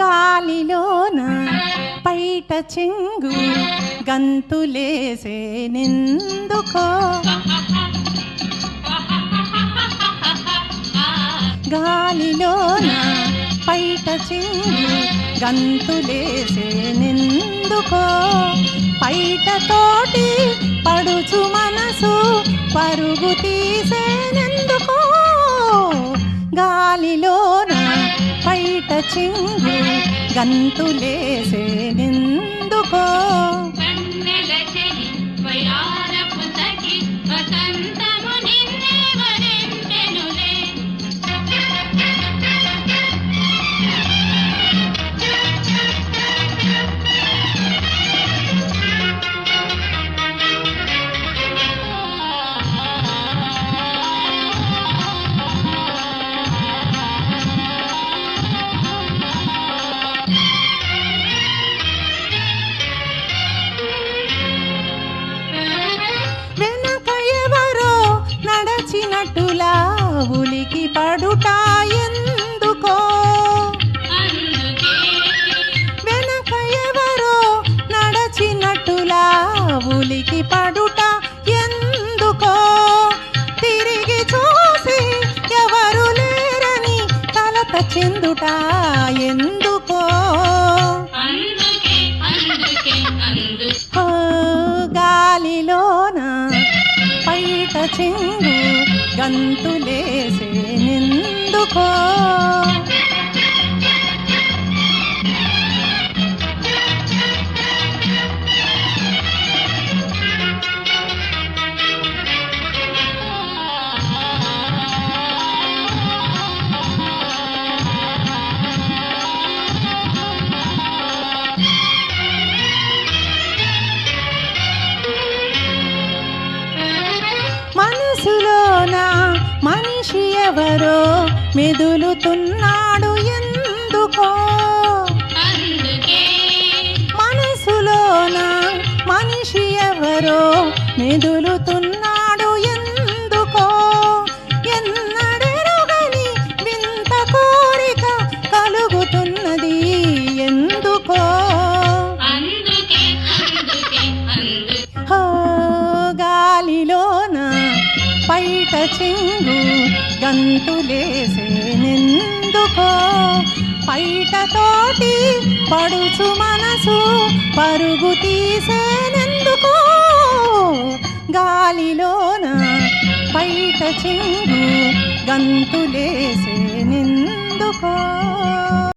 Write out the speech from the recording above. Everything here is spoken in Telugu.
గాలిలోన పైట చెంగు గంతులేసే నిందుకో. గాలిలోన పైట చెంగు గంతులేసే నిందుకో. పైట తోటి పడుచు మనసు పరుగు తీసేనెందుకో గాలిలోన పైట చింగి గంతులేసే ఉలికి పడుట ఎందుకో? వెనక ఎవరో నడచినట్టులా ఉలికి పడుట ఎందుకో? తిరిగి చూసి ఎవరు లేరని కలత చెందుట ఎందుకో? గాలిలోన పైట చెంగు గంతులేసే నిందుకో. ఎవరో మెదులుతున్నాడు ఎందుకో? మనసులోన మనిషి ఎవరో మెదులుతున్నాడు ఎందుకో? ఎన్నడెరుగని వింత కోరిక కలుగుతున్నది ఎందుకో? గాలిలోన పైట చెంగు గంతులేసే నిందుకో. పైట తోటి పడుచు మనసు పరుగు తీసేనెందుకో గాలిలోన పైట చెంగు గంతులేసే నిందుకో.